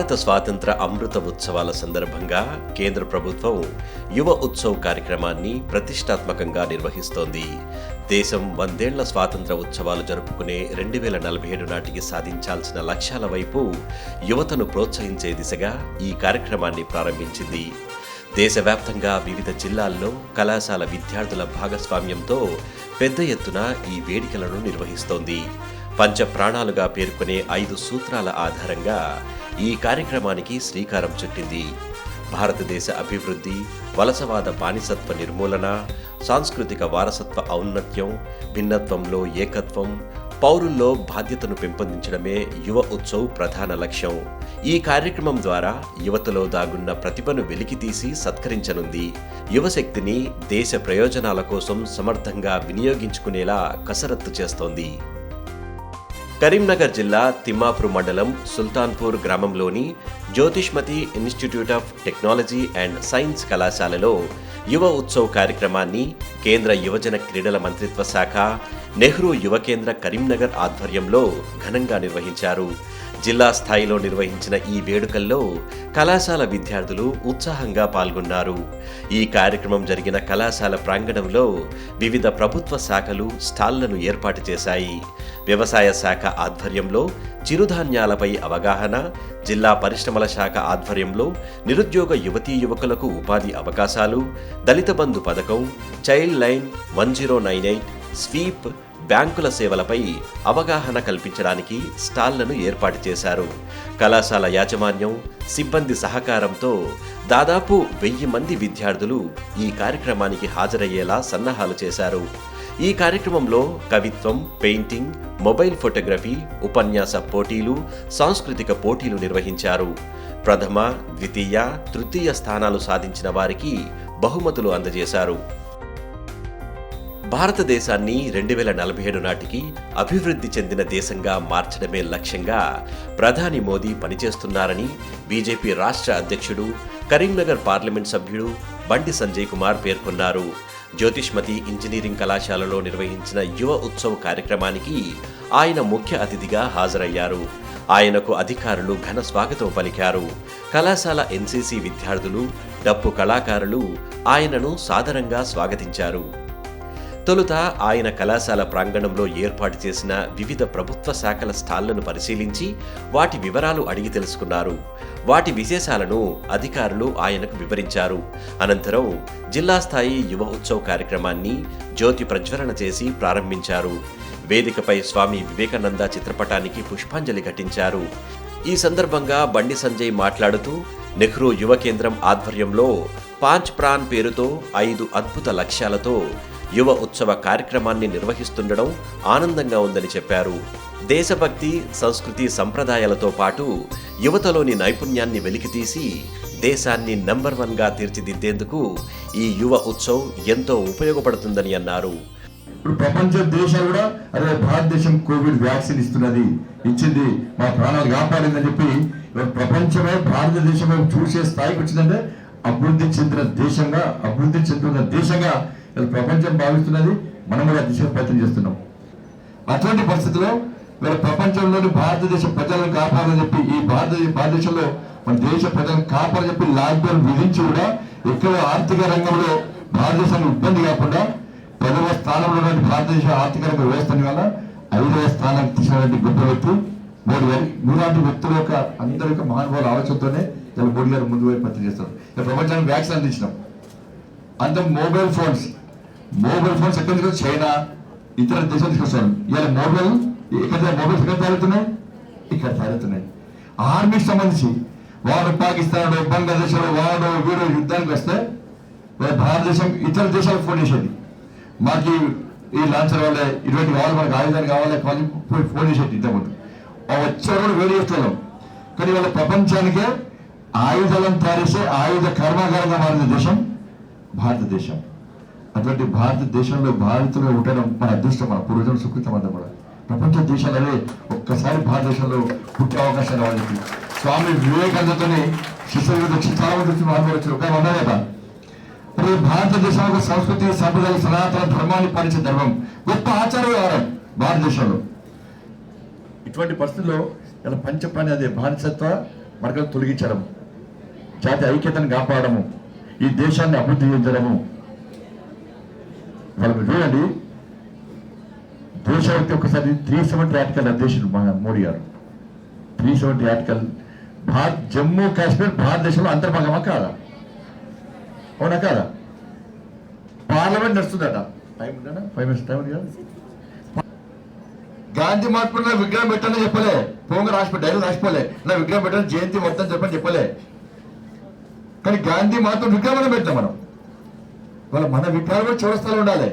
భారత స్వాతంత్ర అమృత ఉత్సవాల సందర్భంగా కేంద్ర ప్రభుత్వం యువ ఉత్సవ్ కార్యక్రమాన్ని ప్రతిష్టాత్మకంగా నిర్వహిస్తోంది. దేశం వందేళ్ళ స్వాతంత్ర ఉత్సవాలు జరుపుకునే రెండు వేల నలభై ఏడు నాటికి సాధించాల్సిన లక్ష్యాల వైపు యువతను ప్రోత్సహించే దిశగా ఈ కార్యక్రమాన్ని ప్రారంభించింది. దేశవ్యాప్తంగా వివిధ జిల్లాల్లో కళాశాల విద్యార్థుల భాగస్వామ్యంతో పెద్ద ఎత్తున ఈ వేడుకలను నిర్వహిస్తోంది. పంచ ప్రాణాలుగా పేర్కొనే ఐదు సూత్రాల ఆధారంగా ఈ కార్యక్రమానికి శ్రీకారం చుట్టింది. భారతదేశ అభివృద్ధి వలసవాద బానిసత్వ నిర్మూలన సాంస్కృతిక వారసత్వ ఔన్నత్యం భిన్నత్వంలో ఏకత్వం పౌరుల్లో బాధ్యతను పెంపొందించడమే యువ ఉత్సవ్ ప్రధాన లక్ష్యం. ఈ కార్యక్రమం ద్వారా యువతలో దాగున్న ప్రతిభను వెలికితీసి సత్కరించనుంది. యువశక్తిని దేశ ప్రయోజనాల కోసం సమర్థంగా వినియోగించుకునేలా కసరత్తు చేస్తోంది. కరీంనగర్ జిల్లా తిమ్మాపూర్ మండలం సుల్తాన్పూర్ గ్రామంలోని Jyothishmathi institute of technology and science కళాశాలలో యువ ఉత్సవ్ కార్యక్రమాన్ని కేంద్ర యువజన క్రీడల మంత్రిత్వ శాఖ నెహ్రూ యువ కేంద్ర కరీంనగర్ ఆధ్వర్యంలో ఘనంగా నిర్వహించారు. జిల్లా స్థాయిలో నిర్వహించిన ఈ వేడుకల్లో కళాశాల విద్యార్థులు ఉత్సాహంగా పాల్గొన్నారు. ఈ కార్యక్రమం జరిగిన కళాశాల ప్రాంగణంలో వివిధ ప్రభుత్వ శాఖలు స్టాళ్ళను ఏర్పాటు చేశాయి. వ్యవసాయ శాఖ ఆధ్వర్యంలో చిరుధాన్యాలపై అవగాహన జిల్లా పరిశ్రమల శాఖ ఆధ్వర్యంలో నిరుద్యోగ యువతీ యువకులకు ఉపాధి అవకాశాలు దళిత బంధు పథకం child line one zero nine eight sweep బ్యాంకుల సేవలపై అవగాహన కల్పించడానికి స్టాళ్ళను ఏర్పాటు చేశారు. కళాశాల యాజమాన్యం సిబ్బంది సహకారంతో దాదాపు వెయ్యి మంది విద్యార్థులు ఈ కార్యక్రమానికి హాజరయ్యేలా సన్నాహాలు చేశారు. ఈ కార్యక్రమంలో కవిత్వం పెయింటింగ్ మొబైల్ ఫోటోగ్రఫీ ఉపన్యాస పోటీలు సాంస్కృతిక పోటీలు నిర్వహించారు. ప్రథమ ద్వితీయ తృతీయ స్థానాలు సాధించిన వారికి బహుమతులు అందజేశారు. భారతదేశాన్ని రెండు వేల నలభై ఏడు నాటికి అభివృద్ధి చెందిన దేశంగా మార్చడమే లక్ష్యంగా ప్రధాని మోదీ పనిచేస్తున్నారని బీజేపీ రాష్ట్ర అధ్యక్షుడు కరీంనగర్ పార్లమెంట్ సభ్యుడు బండి సంజయ్ కుమార్ పేర్కొన్నారు. జ్యోతిష్మతి ఇంజనీరింగ్ కళాశాలలో నిర్వహించిన యువ ఉత్సవ కార్యక్రమానికి ఆయన ముఖ్య అతిథిగా హాజరయ్యారు. ఆయనకు అధికారులు ఘన స్వాగతం పలికారు. కళాశాల ఎన్సీసీ విద్యార్థులు డప్పు కళాకారులు ఆయనను సాదరంగా స్వాగతించారు. తొలుత ఆయన కళాశాల ప్రాంగణంలో ఏర్పాటు చేసిన వివిధ ప్రభుత్వ శాఖల స్టాళ్ళను పరిశీలించి వాటి వివరాలు అడిగి తెలుసుకున్నారు. వాటి విశేషాలను అధికారులు ఆయనకు వివరించారు. అనంతరం జిల్లా స్థాయి యువ ఉత్సవ్ కార్యక్రమాన్ని జ్యోతి ప్రజ్వలన చేసి ప్రారంభించారు. వేదికపై స్వామి వివేకానంద చిత్రపటానికి పుష్పాంజలి ఘటించారు. ఈ సందర్భంగా బండి సంజయ్ మాట్లాడుతూ నెహ్రూ యువ కేంద్రం ఆధ్వర్యంలో పాంచ్ ప్రాన్ పేరుతో ఐదు అద్భుత లక్ష్యాలతో యువ ఉత్సవ కార్యక్రమాన్ని నిర్వహిస్తుండడం ఆనందంగా ఉందని చెప్పారు. దేశభక్తి సంస్కృతి సంప్రదాయాలతో పాటు యువతలోని నైపుణ్యాన్ని వెలికితీసి దేశాన్ని నంబర్ వన్గా తీర్చిదిద్దేందుకు ఈ యువ ఉత్సవ్ ఎంతో ఉపయోగపడుతుందని అన్నారు. ఇప్పుడు ప్రపంచ దేశాలు కూడా అదే భారతదేశం కోవిడ్ వ్యాక్సిన్ ఇస్తున్నది ఇచ్చింది మా ప్రాణాలు కాపాడిందని చెప్పి ప్రపంచమే భారతదేశమే చూసే స్థాయికి వచ్చిందంటే అభివృద్ధి చెందిన దేశంగా అభివృద్ధి చెందుతున్న దేశంగా ఇవాళ ప్రపంచం భావిస్తున్నది మనం కూడా దిశ ప్రయత్నం చేస్తున్నాం. అటువంటి పరిస్థితుల్లో వీళ్ళ ప్రపంచంలోని భారతదేశ ప్రజలను కాపాడని చెప్పి ఈ భారత భారతదేశంలో మన దేశ ప్రజలను కాపాడని చెప్పి లాక్డౌన్ విధించి కూడా ఎక్కడ ఆర్థిక రంగంలో భారతదేశం ఇబ్బంది కాకుండా పదవ స్థానంలో ఉన్నటువంటి భారతదేశ ఆర్థిక రంగ వ్యవస్థని వల్ల ఐదవ స్థానానికి తీసినటువంటి గొప్ప వ్యక్తి మోడీ గారు. మీలాంటి వ్యక్తుల యొక్క అందరి యొక్క మహానుభావుల ఆలోచనతోనే ఇలా మోడీ గారు ముందు వైపు పత్రిక చేస్తారు ప్రపంచానికి వ్యాక్సిన్ అందించినాం. అంత మొబైల్ ఫోన్స్ మొబైల్ ఫోన్స్ ఎక్కడి నుంచి చైనా ఇతర దేశాలు తీసుకొస్తారు ఇవాళ మొబైల్ ఇక్కడ మొబైల్స్ ఎక్కడ తయారవుతున్నాయి? ఇక్కడ తయారవుతున్నాయి. ఆర్మీకి సంబంధించి వాడు పాకిస్తాన్ బంగ్లాదేశ్ వాడు వీడు యుద్ధానికి వస్తే భారతదేశం ఇతర దేశాలకు ఫోన్ చేసేది. మాకు ఈ లాంచర్ వల్ల ఇటువంటి కావాలి మనకు ఆయుధాలు కావాలి కావాలి పోయి ఫోన్ చేసేది ఇంతకుముందు. ఆ కూడా వేడి చేస్తున్నాం కానీ వాళ్ళ ప్రపంచానికే ఆయుధాలను తయారు చేసే ఆయుధ కర్మాగారంగా మారిన దేశం భారతదేశం. అటువంటి భారతదేశంలో భారతలో ఉండడం మన అదృష్టం మన పూర్వజం సుకృతం అంతా కూడా. ప్రపంచ దేశాలలో ఒక్కసారి భారతదేశంలో పుట్టే అవకాశం రావాలి. స్వామి వివేకానందతోనే శిశువు చాలా మంది వచ్చి ఒక ఉన్నారు కదా మరి భారతదేశం ఒక సంస్కృతి సంప్రదాయ సనాతన ధర్మాన్ని పాటించే ధర్మం గొప్ప ఆచారం వ్యవహారం భారతదేశంలో. ఇటువంటి పరిస్థితుల్లో ఇలా పంచప్రాణి అదే బానిసత్వ మరకలు తొలగించడం జాతి ఐక్యతను కాపాడము ఈ దేశాన్ని అభివృద్ధి చెందడము వాళ్ళు మీరు చూడండి. దేశవ్యాప్తి ఒకసారి త్రీ సెవెంటీ ఆర్టికల్ అధ్యక్షుడు మోడీ గారు. Three seventy article Bharat Jammu Kashmir భారతదేశంలో అంతర్భాగమా కాదా? అవునా కాదా? పార్లమెంట్ నడుస్తుందట. టైం ఉందా ఫైవ్ మినిట్స్ టైం ఉంది కదా గాంధీ మహాత్ముడు నా విగ్రహం పెట్టాలని చెప్పలే. పోంగ రాసిపో డైరీ రాసిపోలే. నా విగ్రహం పెట్టాలని జయంతి మొత్తం చెప్పని చెప్పలే. కానీ గాంధీ మాత్రం విగ్రహం పెట్టాం మనం. వాళ్ళ మన విగ్రహాలు కూడా చౌరస్తాలో ఉండాలి.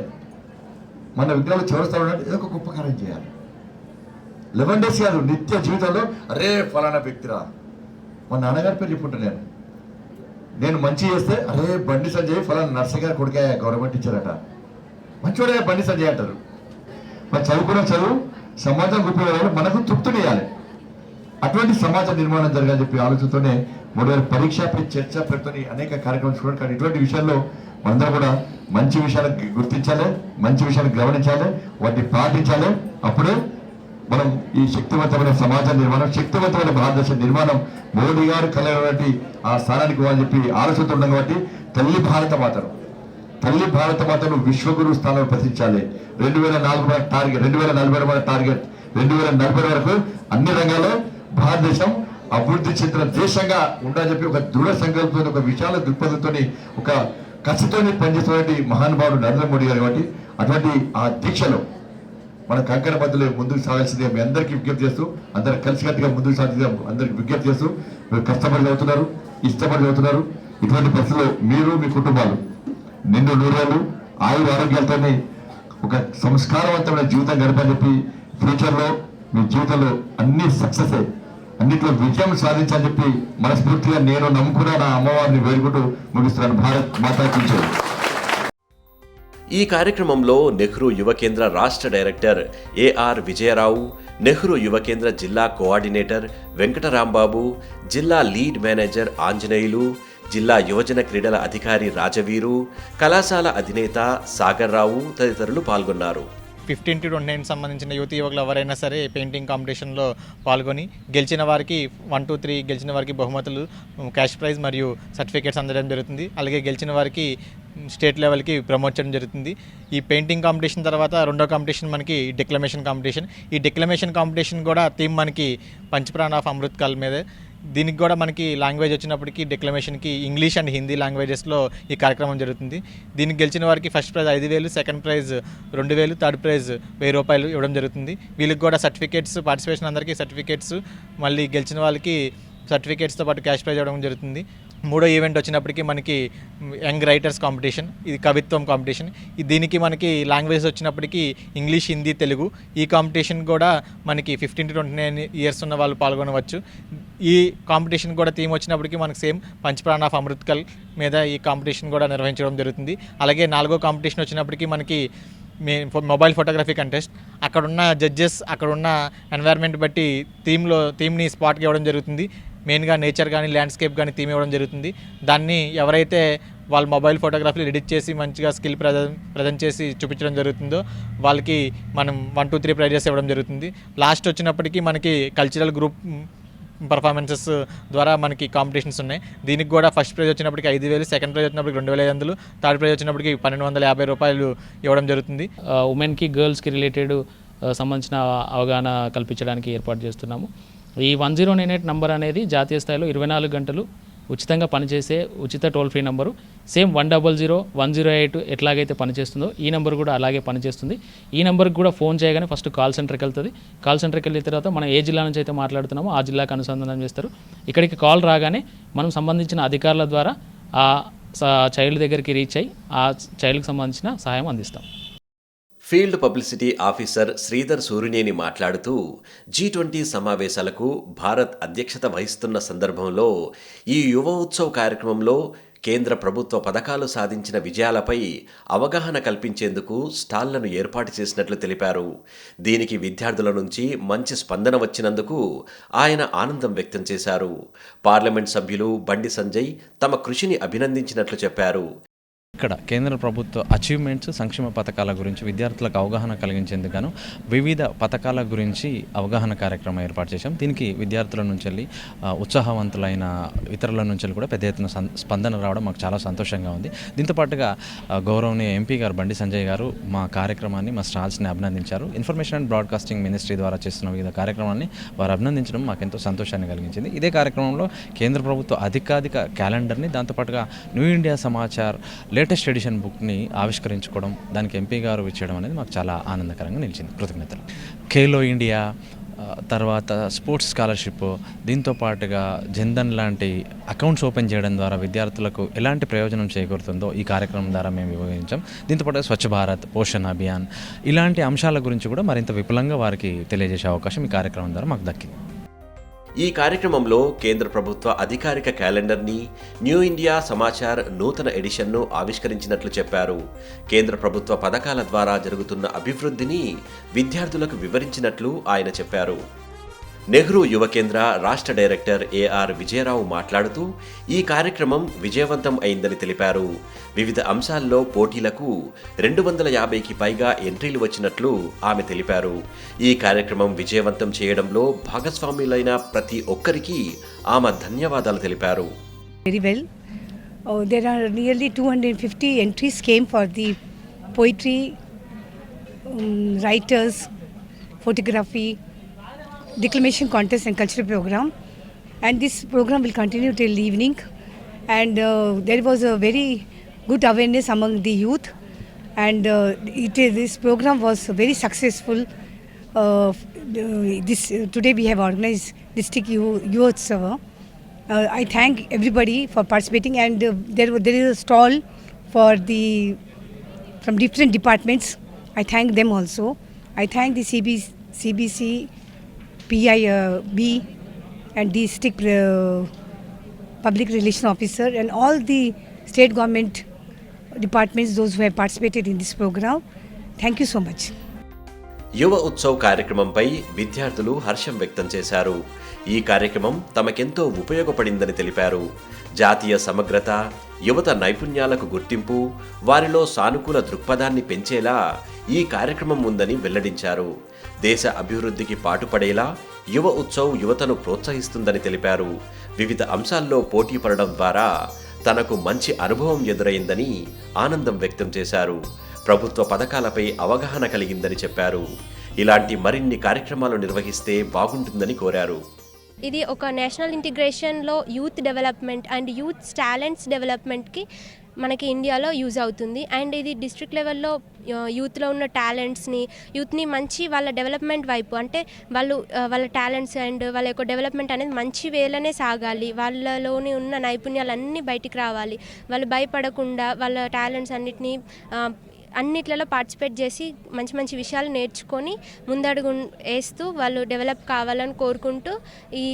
మన విగ్రహాలు చౌరస్తాలో ఉండాలి. ఏదో ఒక గొప్ప కార్యం చేయాలి. లెవెన్ డేస్ కాదు నిత్య జీవితంలో అరే ఫలానా వ్యక్తిరా. మా నాన్నగారి పేరు చెప్పుంటా నేను. నేను మంచి చేస్తే అరే బండి సంజయ్ ఫలానా నర్సయ్య గారు కొడుకే గవర్నమెంట్ ఇచ్చారట మంచివాడే బండి సంజయ్ అంటారు. మరి చదువుకున్న చదువు సమాజం ఉపయోగాలు మనకు తృప్తినియాలి అటువంటి సమాజ నిర్మాణం జరగాలని చెప్పి ఆలోచనతోనే మూడు వేల పరీక్ష పై చర్చ పెడుతుని అనేక కార్యక్రమాలు చూడండి కానీ ఇటువంటి విషయాల్లో మనందరం కూడా మంచి విషయాలు గుర్తించాలి మంచి విషయాలు గమనించాలి వాటిని పాటించాలి. అప్పుడే మనం ఈ శక్తివంతమైన సమాజ నిర్మాణం శక్తివంతమైన భారతదేశ నిర్మాణం మోడీ గారు కలవంటి ఆ స్థానానికి పోవాలని చెప్పి ఆలోచనతో ఉన్నాం కాబట్టి తల్లి భారత మాతను తల్లి భారత మాతను విశ్వగురు స్థానంలో ప్రతిష్ఠించాలి. రెండు వేల నాలుగు టార్గెట్ రెండు వేల నలభై మన టార్గెట్ రెండు వేల నలభై వరకు అన్ని రంగాల్లో భారతదేశం అభివృద్ధి చెందిన దేశంగా ఉండాలని చెప్పి ఒక దృఢ సంకల్పంతో ఒక విశాల దృక్పథంతో ఒక కసితోనే పనిచేస్తున్నటువంటి మహానుభావుడు నరేంద్ర మోడీ గారు కాబట్టి అటువంటి ఆ దీక్షలో మన కంకణ బద్దులు ముందుకు సాగాల్సిందిగా మీ అందరికీ విజ్ఞప్తి చేస్తూ అందరు కలిసికట్టుగా ముందుకు సాగిందిగా అందరికి విజ్ఞప్తి చేస్తూ మీరు కష్టపడి చదువుతున్నారు ఇష్టపడి చదువుతున్నారు. ఇటువంటి పరిస్థితుల్లో మీరు మీ కుటుంబాలు నిండు నూరేళ్ళు ఆయుర ఆరోగ్యాలతోనే ఒక సంస్కారవంతమైన జీవితం గడపని చెప్పి ఫ్యూచర్లో మీ జీవితంలో అన్ని సక్సెస్ అయ్యి అన్నిట్లో విజయం సాధించాలని చెప్పి మనస్ఫూర్తిగా నేను నమ్ముకున్నా నా అమ్మవారిని వేడుకుంటూ ముగిస్తున్నాను. భారత్ మాతా ఈ కార్యక్రమంలో నెహ్రూ యువ కేంద్ర రాష్ట్ర డైరెక్టర్ ఏఆర్ విజయరావు నెహ్రూ యువ కేంద్ర జిల్లా కోఆర్డినేటర్ వెంకటరాంబాబు జిల్లా లీడ్ మేనేజర్ ఆంజనేయులు జిల్లా యువజన క్రీడల అధికారి రాజవీరు కళాశాల అధినేత సాగర్రావు తదితరులు పాల్గొన్నారు. ఫిఫ్టీన్ టు ట్వంటీ నైన్ సంబంధించిన యువతి యువకులు ఎవరైనా సరే పెయింటింగ్ కాంపిటీషన్లో పాల్గొని గెలిచిన వారికి వన్ టూ త్రీ గెలిచిన వారికి బహుమతులు క్యాష్ ప్రైజ్ మరియు సర్టిఫికేట్స్ అందడం జరుగుతుంది. అలాగే గెలిచిన వారికి స్టేట్ లెవెల్కి ప్రమోట్ చేయడం జరుగుతుంది. ఈ పెయింటింగ్ కాంపిటీషన్ తర్వాత రెండో కాంపిటీషన్ మనకి డిక్లమేషన్ కాంపిటీషన్ ఈ డిక్లమేషన్ కాంపిటీషన్ కూడా థీమ్ మనకి పంచప్రాణ ఆఫ్ అమృత్ కాల్ మీదే. దీనికి కూడా మనకి లాంగ్వేజ్ వచ్చినప్పటికీ డిక్లమేషన్కి ఇంగ్లీష్ అండ్ హిందీ లాంగ్వేజెస్లో ఈ కార్యక్రమం జరుగుతుంది. దీనికి గెలిచిన వారికి ఫస్ట్ ప్రైజ్ ఐదు వేలు సెకండ్ ప్రైజ్ రెండు వేలు థర్డ్ ప్రైజ్ వెయ్యి రూపాయలు ఇవ్వడం జరుగుతుంది. వీళ్ళకి కూడా సర్టిఫికేట్స్ పార్టిసిపేషన్ అందరికీ సర్టిఫికేట్స్ మళ్ళీ గెలిచిన వాళ్ళకి సర్టిఫికేట్స్తో పాటు క్యాష్ ప్రైజ్ ఇవ్వడం జరుగుతుంది. మూడో ఈవెంట్ వచ్చినప్పటికీ మనకి యంగ్ రైటర్స్ కాంపిటీషన్ ఇది కవిత్వం కాంపిటీషన్. దీనికి మనకి లాంగ్వేజ్ వచ్చినప్పటికీ ఇంగ్లీష్ హిందీ తెలుగు. ఈ కాంపిటీషన్ కూడా మనకి fifteen to twenty nine years ఉన్న వాళ్ళు పాల్గొనవచ్చు. ఈ కాంపిటీషన్ కూడా థీమ్ వచ్చినప్పటికీ మనకి సేమ్ పంచప్రాణ ఆఫ్ అమృత్కల్ మీద ఈ కాంపిటీషన్ కూడా నిర్వహించడం జరుగుతుంది. అలాగే నాలుగో కాంపిటీషన్ వచ్చినప్పటికీ మనకి మీ మొబైల్ ఫోటోగ్రఫీ కంటెస్ట్. అక్కడున్న జడ్జెస్ అక్కడున్న ఎన్వైర్న్మెంట్ బట్టి థీమ్లో థీమ్ని స్పాట్కి ఇవ్వడం జరుగుతుంది. మెయిన్గా నేచర్ కానీ ల్యాండ్స్కేప్ కానీ థీమ్ ఇవ్వడం జరుగుతుంది. దాన్ని ఎవరైతే వాళ్ళ మొబైల్ ఫోటోగ్రఫీలు ఎడిట్ చేసి మంచిగా స్కిల్ ప్రజెంట్ ప్రజెంట్ చేసి చూపించడం జరుగుతుందో వాళ్ళకి మనం వన్ టూ త్రీ ప్రైజెస్ ఇవ్వడం జరుగుతుంది. లాస్ట్ వచ్చినప్పటికీ మనకి కల్చరల్ గ్రూప్ పర్ఫార్మెన్సెస్ ద్వారా మనకి కాంపిటీషన్స్ ఉన్నాయి. దీనికి కూడా ఫస్ట్ ప్రైజ్ వచ్చినప్పటికి ఐదు వేలు సెకండ్ ప్రైజ్ వచ్చినప్పటికి రెండు వేల ఐదు వందలు థర్డ్ ప్రైజ్ వచ్చినప్పటికి పన్నెండు వందల యాభై రూపాయలు ఇవ్వడం జరుగుతుంది. ఉమెన్కి గర్ల్స్కి రిలేటెడ్ సంబంధించిన అవగాహన కల్పించడానికి ఏర్పాటు చేస్తున్నాము. ఈ one zero nine eight number అనేది జాతీయ స్థాయిలో ఇరవై నాలుగు గంటలు ఉచితంగా పనిచేసే ఉచిత toll free number. Same one double zero one zero eight ఎట్లాగైతే పనిచేస్తుందో ఈ నెంబర్ కూడా అలాగే పనిచేస్తుంది. ఈ నెంబర్కి కూడా ఫోన్ చేయగానే ఫస్ట్ కాల్ సెంటర్కి వెళ్తుంది. కాల్ సెంటర్కి వెళ్ళిన తర్వాత మనం ఏ జిల్లా నుంచి అయితే మాట్లాడుతున్నామో ఆ జిల్లాకు అనుసంధానం చేస్తారు. ఇక్కడికి కాల్ రాగానే మనం సంబంధించిన అధికారుల ద్వారా ఆ చైల్డ్ దగ్గరికి రీచ్ అయ్యి ఆ చైల్డ్కి సంబంధించిన సహాయం అందిస్తాం. Field publicity officer Sridhar Surineni మాట్లాడుతూ జీ ట్వంటీ సమావేశాలకు భారత్ అధ్యక్షత వహిస్తున్న సందర్భంలో ఈ యువ ఉత్సవ్ కార్యక్రమంలో కేంద్ర ప్రభుత్వ పథకాలు సాధించిన విజయాలపై అవగాహన కల్పించేందుకు స్టాళ్ళను ఏర్పాటు చేసినట్లు తెలిపారు. దీనికి విద్యార్థుల నుంచి మంచి స్పందన వచ్చినందుకు ఆయన ఆనందం వ్యక్తం చేశారు. పార్లమెంట్ సభ్యులు బండి సంజయ్ తమ కృషిని అభినందించినట్లు చెప్పారు. ఇక్కడ కేంద్ర ప్రభుత్వ అచీవ్మెంట్స్ సంక్షేమ పథకాల గురించి విద్యార్థులకు అవగాహన కలిగించేందుకు వివిధ పథకాల గురించి అవగాహన కార్యక్రమం ఏర్పాటు చేశాం. దీనికి విద్యార్థుల నుంచి వెళ్ళి ఉత్సాహవంతులైన ఇతరుల నుంచి వెళ్ళి కూడా పెద్ద ఎత్తున స్పందన రావడం మాకు చాలా సంతోషంగా ఉంది. దీంతో పాటుగా గౌరవనీయ ఎంపీ గారు బండి సంజయ్ గారు మా కార్యక్రమాన్ని మా స్టాల్స్ని అభినందించారు. ఇన్ఫర్మేషన్ అండ్ బ్రాడ్కాస్టింగ్ మినిస్ట్రీ ద్వారా చేస్తున్న వివిధ కార్యక్రమాన్ని వారు అభినందించడం మాకెంతో సంతోషాన్ని కలిగించింది. ఇదే కార్యక్రమంలో కేంద్ర ప్రభుత్వ అధికాధిక క్యాలెండర్ని దాంతోపాటుగా new India Samachar late latest edition బుక్ని ఆవిష్కరించుకోవడం దానికి ఎంపీ గారు ఇచ్చేయడం అనేది మాకు చాలా ఆనందకరంగా నిలిచింది. కృతజ్ఞతలు. ఖేలో ఇండియా తర్వాత స్పోర్ట్స్ స్కాలర్షిప్ దీంతో పాటుగా జన్ధన్ లాంటి అకౌంట్స్ ఓపెన్ చేయడం ద్వారా విద్యార్థులకు ఎలాంటి ప్రయోజనం చేకూరుతుందో ఈ కార్యక్రమం ద్వారా మేము వివరించాం. దీంతోపాటు స్వచ్ఛ భారత్ పోషణ్ అభియాన్ ఇలాంటి అంశాల గురించి కూడా మరింత విపులంగా వారికి తెలియజేసే అవకాశం ఈ కార్యక్రమం ద్వారా మాకు దక్కింది. ఈ కార్యక్రమంలో కేంద్ర ప్రభుత్వ అధికారిక క్యాలెండర్ని న్యూ ఇండియా సమాచార్ నూతన ఎడిషన్ను ఆవిష్కరించినట్లు చెప్పారు. కేంద్ర ప్రభుత్వ పథకాల ద్వారా జరుగుతున్న అభివృద్ధిని విద్యార్థులకు వివరించినట్లు ఆయన చెప్పారు. నెహ్రూ యువ కేంద్ర రాష్ట్ర డైరెక్టర్ ఏఆర్ విజయరావు మాట్లాడుతూ ఈ కార్యక్రమం విజయవంతం అయిందని తెలిపారు. వివిధ అంశాల్లో పోటీలకు రెండు వందల యాభైకి పైగా ఎంట్రీలు వచ్చినట్లు ఆమె తెలిపారు. ఈ కార్యక్రమం విజయవంతం చేయడంలో భాగస్వాములైన ప్రతి ఒక్కరికి ఆమె ధన్యవాదాలు తెలిపారు. Very well there are nearly two hundred fifty entries came for the poetry writers photography declamation contest and cultural program. And this program will continue till evening. And uh, there was a very good awareness among the youth. And uh, this program was very successful. Uh, this today we have organized district youth Utsava. Uh, I thank everybody for participating, and uh, there there is a stall for the from different departments. I thank them also. I thank the CB, CBC, PIB, and district uh, public relation officer, and all the state government departments, those who have participated in this program. Thank you so much. యువ ఉత్సవ్ కార్యక్రమంపై విద్యార్థులు హర్షం వ్యక్తం చేశారు ఈ కార్యక్రమం తమకెంతో ఉపయోగపడిందని తెలిపారు జాతీయ సమగ్రత యువత నైపుణ్యాలకు గుర్తింపు వారిలో సానుకూల దృక్పథాన్ని పెంచేలా ఈ కార్యక్రమం ఉందని వెల్లడించారు దేశ అభివృద్ధికి పాటుపడేలా యువ ఉత్సవ్ యువతను ప్రోత్సహిస్తుందని తెలిపారు. వివిధ అంశాల్లో పోటీ పడడం ద్వారా తనకు మంచి అనుభవం ఎదురైందని ఆనందం వ్యక్తం చేశారు. ప్రభుత్వ పథకాలపై అవగాహన కలిగిందని చెప్పారు. ఇలాంటి మరిన్ని కార్యక్రమాలు నిర్వహిస్తే బాగుంటుందని కోరారు. ఇది ఒక national ఇంటిగ్రేషన్లో youth development and youth talents డెవలప్మెంట్కి మనకి ఇండియాలో యూజ్ అవుతుంది. అండ్ ఇది డిస్ట్రిక్ట్ లెవెల్లో యూత్లో ఉన్న టాలెంట్స్ని యూత్ని మంచి వాళ్ళ డెవలప్మెంట్ వైపు అంటే వాళ్ళు వాళ్ళ టాలెంట్స్ అండ్ వాళ్ళ యొక్క డెవలప్మెంట్ అనేది మంచి వేలనే సాగాలి. వాళ్ళలోని ఉన్న నైపుణ్యాలన్నీ బయటికి రావాలి. వాళ్ళు భయపడకుండా వాళ్ళ టాలెంట్స్ అన్నిటినీ అన్నిట్లలో పార్టిసిపేట్ చేసి మంచి మంచి విషయాలు నేర్చుకొని ముందడుగు వేస్తూ వాళ్ళు డెవలప్ కావాలని కోరుకుంటూ ఈ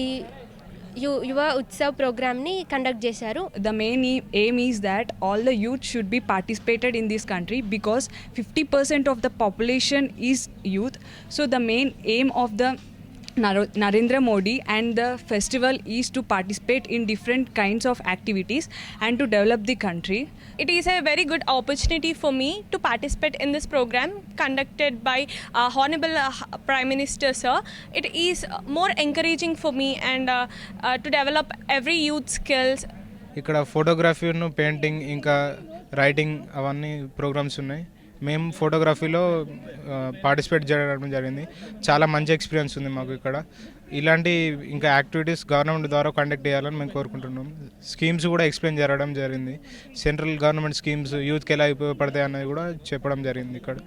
యువ ఉత్సవ్ ప్రోగ్రామ్ని కండక్ట్ చేశారు. The main aim is that all the youth should be participated in this country because fifty percent of the population is youth so the main aim of the Narendra Modi and the festival is to participate in different kinds of activities and to develop the country. It is a very good opportunity for me to participate in this program conducted by uh, Honorable uh, Prime Minister Sir. It is more encouraging for me and uh, uh, to develop every youth skills ఇక్కడ ఫోటోగ్రఫీను painting ఇంకా writing అవన్నీ programmes ఉన్నాయి మేము ఫోటోగ్రఫీలో participate చేయడం జరిగింది. చాలా మంచి ఎక్స్పీరియన్స్ ఉంది మాకు ఇక్కడ. ఇలాంటి ఇంకా యాక్టివిటీస్ గవర్నమెంట్ ద్వారా కండక్ట్ చేయాలని మేము కోరుకుంటున్నాం. స్కీమ్స్ కూడా ఎక్స్ప్లెయిన్ జరగడం జరిగింది. సెంట్రల్ గవర్నమెంట్ స్కీమ్స్ యూత్కి ఎలా ఉపయోగపడతాయి అన్నది కూడా చెప్పడం జరిగింది ఇక్కడ.